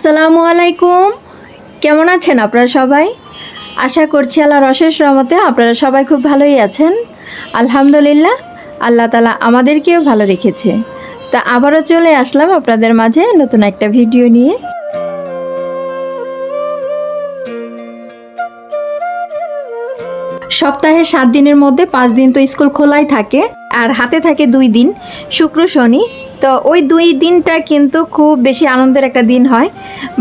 আসসালামু আলাইকুম। কেমন আছেন আপনারা সবাই? আশা করছি আল্লাহর অশেষ রহমতে আপনারা সবাই খুব ভালোই আছেন। আলহামদুলিল্লাহ, আল্লাহ তালা আমাদেরকেও ভালো রেখেছে। তা আবারও চলে আসলাম আপনাদের মাঝে নতুন একটা ভিডিও নিয়ে। সপ্তাহে সাত দিনের মধ্যে পাঁচ দিন তো স্কুল খোলাই থাকে। আর হাতে থাকে দুই দিন, শুক্র, শনি। তো ওই দুই দিনটা কিন্তু খুব বেশি আনন্দের একটা দিন হয়।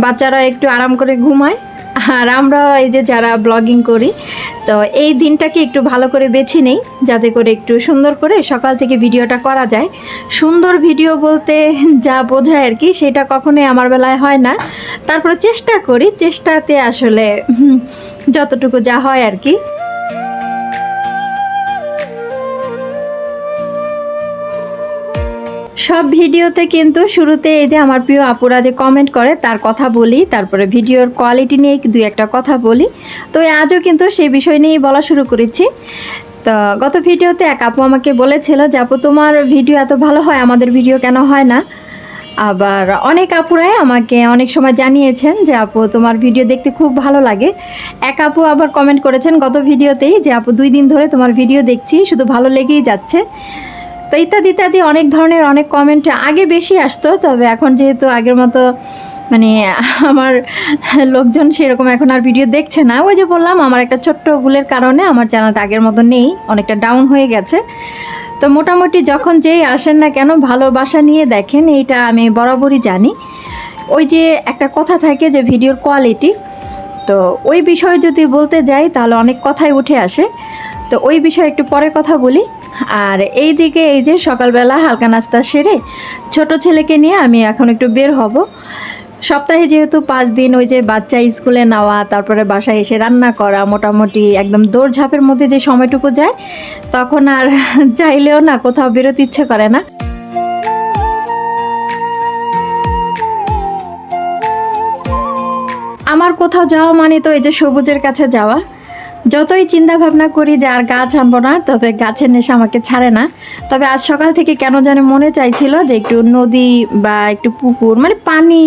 বাচ্চারা একটু আরাম করে ঘুমায়। আর আমরা এই যে যারা ব্লগিং করি, তো এই দিনটাকে একটু ভালো করে বেছে নেই, যাতে করে একটু সুন্দর করে সকাল থেকে ভিডিওটা করা যায়। সুন্দর ভিডিও বলতে যা বোঝায় আর কি, সেটা কখনোই আমার বেলায় হয় না। তারপরে চেষ্টা করি, চেষ্টাতে আসলে যতটুকু যা হয় আর কি। সব ভিডিওতে কিন্তু শুরুতে এই যে আমার প্রিয় আপুরা যে কমেন্ট করে, তার কথা বলি, তারপরে ভিডিওর কোয়ালিটি নিয়ে দুই একটা কথা বলি। তো আজও কিন্তু সেই বিষয় নিয়েই বলা শুরু করেছি। তো গত ভিডিওতে এক আপু আমাকে বলেছিল যে, আপু, তোমার ভিডিও এত ভালো হয়, আমাদের ভিডিও কেন হয় না? আবার অনেক আপুরাই আমাকে অনেক সময় জানিয়েছেন যে, আপু, তোমার ভিডিও দেখতে খুব ভালো লাগে। এক আপু আবার কমেন্ট করেছেন গত ভিডিওতেই যে, আপু, দুই দিন ধরে তোমার ভিডিও দেখছি, শুধু ভালো লেগেই যাচ্ছে। তো ইত্যাদি ইত্যাদি অনেক ধরনের অনেক কমেন্ট আগে বেশি আসতো, তবে এখন যেহেতু আগের মতো মানে আমার লোকজন সেরকম এখন আর ভিডিও দেখছে না। ওই যে বললাম, আমার একটা ছোট্ট ভুলের কারণে আমার চ্যানেলটা আগের মতো নেই, অনেকটা ডাউন হয়ে গেছে। তো মোটামুটি যখন যেই আসেন না কেন ভালোবাসা নিয়ে দেখেন, এইটা আমি বরাবরই জানি। ওই যে একটা কথা থাকে যে ভিডিওর কোয়ালিটি তো ওই বিষয়ে যদি বলতে যাই, তাহলে অনেক কথাই উঠে আসে। তো ওই বিষয়ে একটু পরে কথা বলি। আর এই দিকে এই যে সকালবেলা হালকা নাস্তা সেরে ছোট ছেলেকে নিয়ে আমি এখন একটু বের হব। সপ্তাহে যেহেতু পাঁচ দিন ওই যে বাচ্চা স্কুলে নেওয়া, তারপরে বাসায় এসে রান্না করা, মোটামুটি একদম দৌড়ঝাঁপের মধ্যে যে সময়টুকু যায়, তখন আর চাইলেও না কোথাও বেরোতে ইচ্ছে করে না। আমার কোথাও যাওয়া মানে তো এই যে সবুজের কাছে যাওয়া। যতই চিন্তা ভাবনা করি যে আর গাছ আনব না, তবে গাছের নেশা আমাকে ছাড়ে না। তবে আজ সকাল থেকে কেন জানি মনে চাইছিল যে একটু নদী বা একটু পুকুর মানে পানি,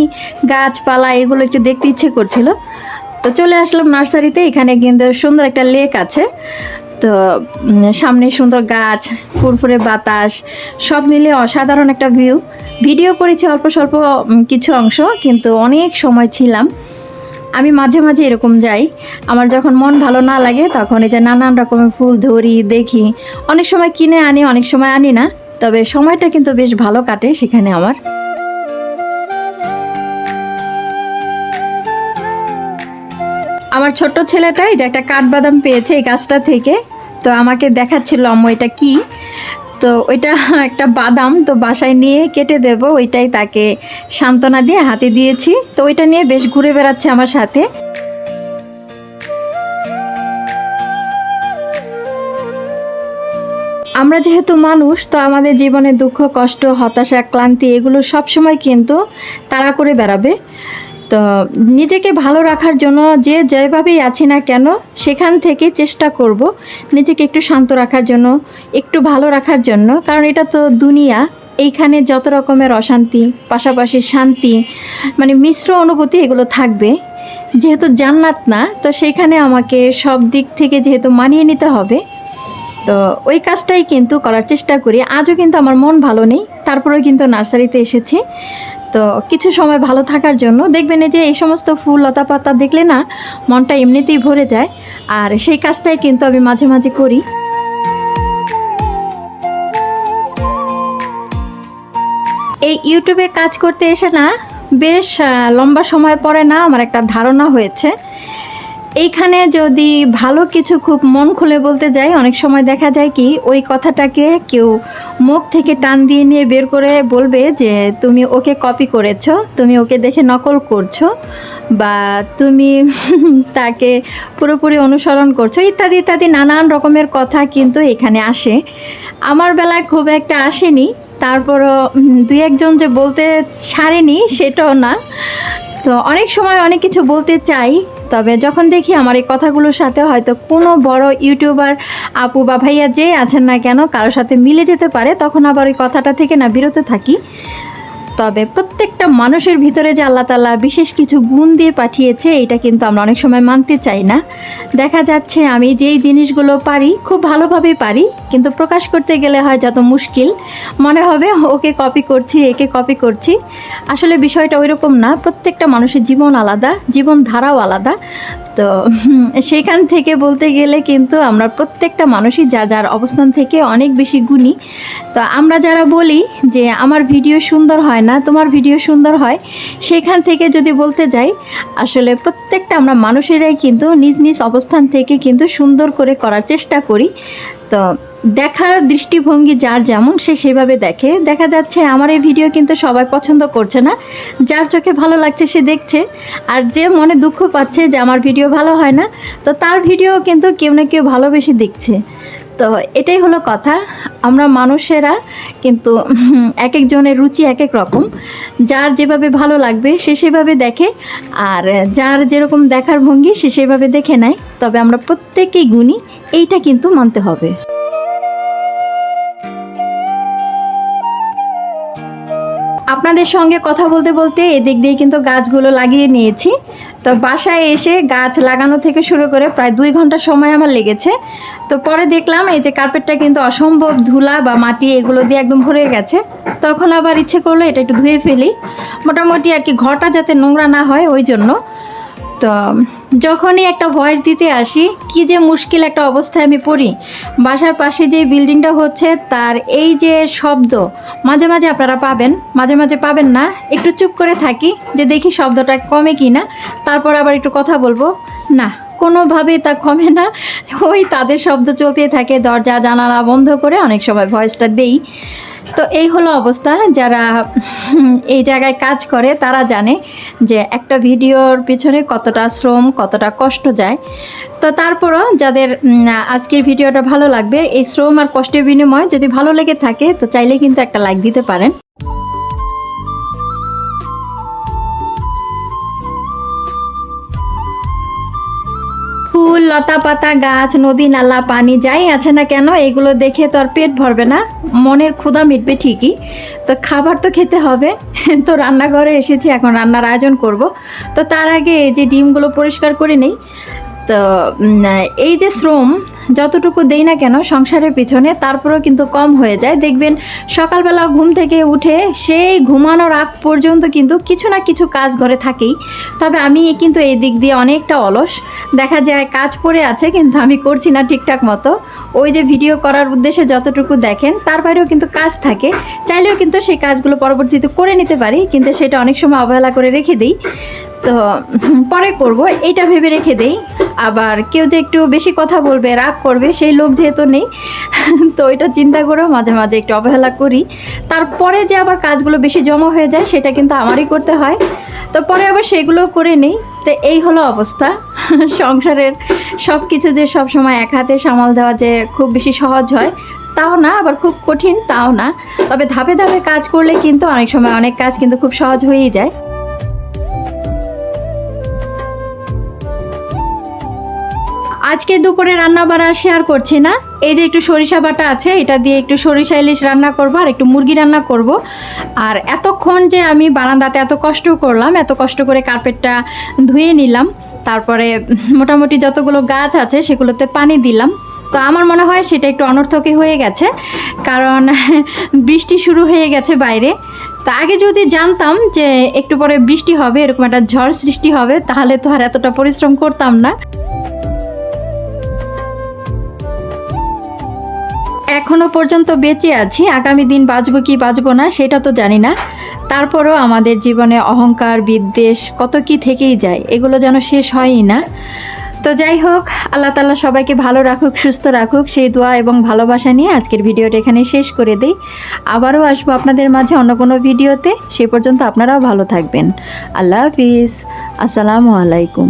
গাছপালা এগুলো একটু দেখতে ইচ্ছে করছিল। তো চলে আসলাম নার্সারিতে, এখানে কিন্তু সুন্দর একটা লেক আছে। তো সামনে সুন্দর গাছ, ফুরফুরে বাতাস, সব মিলে অসাধারণ একটা ভিউ। ভিডিও করেছি অল্প স্বল্প কিছু অংশ, কিন্তু অনেক সময় ছিলাম। আমি মাঝে মাঝে এরকম যাই। আমার যখন মন ভালো না লাগে তখন এই যে নানান রকমের ফুল ধরি, দেখি। অনেক সময় কিনে আনি, অনেক সময় আনি না। তবে সময়টা কিন্তু বেশ ভালো কাটে সেখানে আমার। আমার ছোট্ট ছেলেটাই যে একটা কাঠবাদাম পেয়েছে এই গাছটা থেকে। তো আমাকে দেখাচ্ছিল, আম্মু, এটা কি? তো ওইটা একটা বাদাম তো বাসায় নিয়ে কেটে দেব। ওইটাই তাকে সান্ত্বনা দিয়ে হাতে দিয়েছি। তো ওইটা নিয়ে বেশ ঘুরে বেড়াচ্ছে আমার সাথে। আমরা যেহেতু মানুষ, তো আমাদের জীবনে দুঃখ, কষ্ট, হতাশা, ক্লান্তি এগুলো সবসময় কিন্তু তাড়া করে বেড়াবে। তো নিজেকে ভালো রাখার জন্য যে যেভাবেই আছি না কেন, সেখান থেকে চেষ্টা করব নিজেকে একটু শান্ত রাখার জন্য, একটু ভালো রাখার জন্য। কারণ এটা তো দুনিয়া, এইখানে যত রকমের অশান্তি, পাশাপাশি শান্তি মানে মিশ্র অনুভূতি এগুলো থাকবে। যেহেতু জান্নাত না, তো সেখানে আমাকে সব দিক থেকে যেহেতু মানিয়ে নিতে হবে, তো ওই কাজটাই কিন্তু করার চেষ্টা করি। আজও কিন্তু আমার মন ভালো নেই, তারপরেও কিন্তু নার্সারিতে এসেছি। তো কিছু সময় ভালো থাকার জন্য দেখবেন এই যে এই সমস্ত ফুল লতা পাতা দেখলে না মনটা এমনিতেই ভরে যায়। আর সেই কাজটাই কিন্তু আমি মাঝে মাঝে করি। এই ইউটিউবে কাজ করতে এসে না বেশ লম্বা সময় পরে না আমার একটা ধারণা হয়েছে এইখানে যদি ভালো কিছু খুব মন খুলে বলতে যাই, অনেক সময় দেখা যায় কি, ওই কথাটাকে কেউ মুখ থেকে টান দিয়ে নিয়ে বের করে বলবে যে, তুমি ওকে কপি করেছ, তুমি ওকে দেখে নকল করছ বা তুমি তাকে পুরোপুরি অনুসরণ করছ, ইত্যাদি ইত্যাদি নানান রকমের কথা কিন্তু এখানে আসে। আমার বেলায় খুব একটা আসেনি, তারপরও দুই একজন যে বলতে ছাড়েনি সেটাও না। তো অনেক সময় অনেক কিছু বলতে চাই তবে যখন দেখি আমার এই কথাগুলোর সাথে হয়তো কোনো বড় ইউটিউবার আপু বা ভাইয়া যে আছেন না কেন, কারোর সাথে মিলে যেতে পারে, তখন আবার ওই কথাটা থেকে না বিরত থাকি। তবে প্রত্যেকটা মানুষের ভিতরে যে আল্লাহ তালা বিশেষ কিছু গুণ দিয়ে পাঠিয়েছে, এটা কিন্তু আমরা অনেক সময় মানতে চাই না। দেখা যাচ্ছে আমি যেই জিনিসগুলো পারি, খুব ভালোভাবে পারি, কিন্তু প্রকাশ করতে গেলে হয় যত মুশকিল। মনে হবে, ওকে কপি করছি, একে কপি করছি। আসলে বিষয়টা ওই রকম না, প্রত্যেকটা মানুষের জীবন আলাদা, জীবন ধারাও আলাদা। তো সেখান থেকে বলতে গেলে কিন্তু আমরা প্রত্যেকটা মানুষই যার যার অবস্থান থেকে অনেক বেশি গুণী। তো আমরা যারা বলি যে আমার ভিডিও সুন্দর হয় না, তোমার ভিডিও সুন্দর হয়, সেখান থেকে যদি বলতে যাই, আসলে প্রত্যেকটা আমরা মানুষেরাই কিন্তু নিজ নিজ অবস্থান থেকে কিন্তু সুন্দর করে করার চেষ্টা করি। তো দেখার দৃষ্টিভঙ্গি যার যেমন, সে সেভাবে দেখে। দেখা যাচ্ছে আমার এই ভিডিও কিন্তু সবাই পছন্দ করছে না। যার চোখে ভালো লাগছে সে দেখছে। আর যে মনে দুঃখ পাচ্ছে যে আমার ভিডিও ভালো হয় না, তো তার ভিডিও কিন্তু কেউ না কেউ ভালোবেসে দেখছে। তো এটাই হলো কথা। আমরা মানুষেরা কিন্তু এক একজনের রুচি এক এক রকম। যার যেভাবে ভালো লাগবে, সে সেভাবে দেখে। আর যার যেরকম দেখার ভঙ্গি, সে সেভাবে দেখে নেয়। তবে আমরা প্রত্যেকেই গুণী, এইটা কিন্তু মানতে হবে। আপনাদের সঙ্গে কথা বলতে বলতে এদিক দিয়ে কিন্তু গাছগুলো লাগিয়ে নিয়েছি। তো বাসায় এসে গাছ লাগানো থেকে শুরু করে প্রায় দুই ঘণ্টা সময় আমার লেগেছে। তো পরে দেখলাম এই যে কার্পেটটা কিন্তু অসম্ভব ধুলা বা মাটি এগুলো দিয়ে একদম ভরে গেছে। তখন আবার ইচ্ছে করল এটা একটু ধুয়ে ফেলি। মোটামুটি আর কি ঘরটা যাতে নোংরা না হয়, ওই জন্য। তো যখনই একটা ভয়েস দিতে আসি, কি যে মুশকিল একটা অবস্থায় আমি পড়ি, বাসার পাশে যে বিল্ডিংটা হচ্ছে তার এই যে শব্দ, মাঝে মাঝে আপনারা পাবেন, মাঝে মাঝে পাবেন না, একটু চুপ করে থাকি যে দেখি শব্দটা কমে কি না তারপর আবার একটু কথা বলব, না, কোনোভাবেই তা কমে না, ওই তাদের শব্দ চলতেই থাকে, দরজা জানালা বন্ধ করে অনেক সময় ভয়েসটা দেই। তো এই হলো অবস্থা, যারা এই জায়গায় কাজ করে, তারা জানে যে একটা ভিডিওর পিছনে কতটা শ্রম, কতটা কষ্ট যায়। তো তারপরও যাদের আজকের ভিডিওটা ভালো লাগবে, এই শ্রম আর কষ্টের বিনিময় যদি ভালো লেগে থাকে, তো চাইলে কিন্তু একটা লাইক দিতে পারেন। ফুল লতা পাতা গাছ, নদী নালা, পানি যাই আছে না কেন, এগুলো দেখে তো আর পেট ভরবে না। মনের ক্ষুধা মিটবে ঠিকই। তো খাবার তো খেতে হবে। তো রান্নাঘরে এসেছি, এখন রান্নার আয়োজন করব। তো তার আগে যে ডিমগুলো পরিষ্কার করে নেই, তো এই যে শ্রম যতটুকু দেই না কেন সংসারের পিছনে, তারপরেও কিন্তু কম হয়ে যায়। দেখবেন সকালবেলা ঘুম থেকে উঠে সেই ঘুমানোর আগ পর্যন্ত কিন্তু কিছু না কিছু কাজ ঘরে থাকেই। তবে আমি কিন্তু এই দিক দিয়ে অনেকটা অলস। দেখা যায় কাজ পড়ে আছে, কিন্তু আমি করছি না ঠিকঠাক মতো। ওই যে ভিডিও করার উদ্দেশ্যে যতটুকু দেখেন, তার বাইরেও কিন্তু কাজ থাকে। চাইলেও কিন্তু সেই কাজগুলো পরবর্তীতে করে নিতে পারি, কিন্তু সেটা অনেক সময় অবহেলা করে রেখে দিই। তো পরে করব, এইটা ভেবে রেখে দেই। আবার কেউ যে একটু বেশি কথা বলবে, রাগ করবে, সেই লোক যেহেতু নেই, তো এটা চিন্তা করেও মাঝে মাঝে একটু অবহেলা করি। তারপরে যে আবার কাজগুলো বেশি জমা হয়ে যায়, সেটা কিন্তু আমারই করতে হয়। তো পরে আবার সেগুলো করে নেই। তো এই হলো অবস্থা। সংসারের সব কিছু যে সব সময় এক হাতে সামাল দেওয়া যে খুব বেশি সহজ হয়, তাও না, আবার খুব কঠিন, তাও না। তবে ধাপে ধাপে কাজ করলে কিন্তু অনেক সময় অনেক কাজ কিন্তু খুব সহজ হয়েই যায়। আজকে দুপুরে রান্না বাড়া শেয়ার করছি না। এই যে একটু সরিষা বাটা আছে, এটা দিয়ে একটু সরিষা ইলিশ রান্না করব আর একটু মুরগি রান্না করব। আর এতক্ষণ যে আমি বারান্দাতে এত কষ্ট করলাম, এত কষ্ট করে কার্পেটটা ধুয়ে নিলাম, তারপরে মোটামুটি যতগুলো গাছ আছে সেগুলোতে পানি দিলাম। তো আমার মনে হয় সেটা একটু অনর্থকই হয়ে গেছে, কারণ বৃষ্টি শুরু হয়ে গেছে বাইরে। তো আগে যদি জানতাম যে একটু পরে বৃষ্টি হবে, এরকম একটা ঝড় সৃষ্টি হবে, তাহলে তো আর এতটা পরিশ্রম করতাম না। এখনও পর্যন্ত বেঁচে আছি, আগামী দিন বাঁচবো কি বাঁচবো না সেটা তো জানি না। তারপরও আমাদের জীবনে অহংকার, বিদ্বেষ কত কি থেকেই যায়, এগুলো যেন শেষ হয়ই না। তো যাই হোক, আল্লাহ তালা সবাইকে ভালো রাখুক, সুস্থ রাখুক, সেই দোয়া এবং ভালোবাসা নিয়ে আজকের ভিডিওটা এখানে শেষ করে দিই। আবারও আসব আপনাদের মাঝে অন্য কোনো ভিডিওতে, সে পর্যন্ত আপনারাও ভালো থাকবেন। আল্লাহ হাফিজ। আসসালামু আলাইকুম।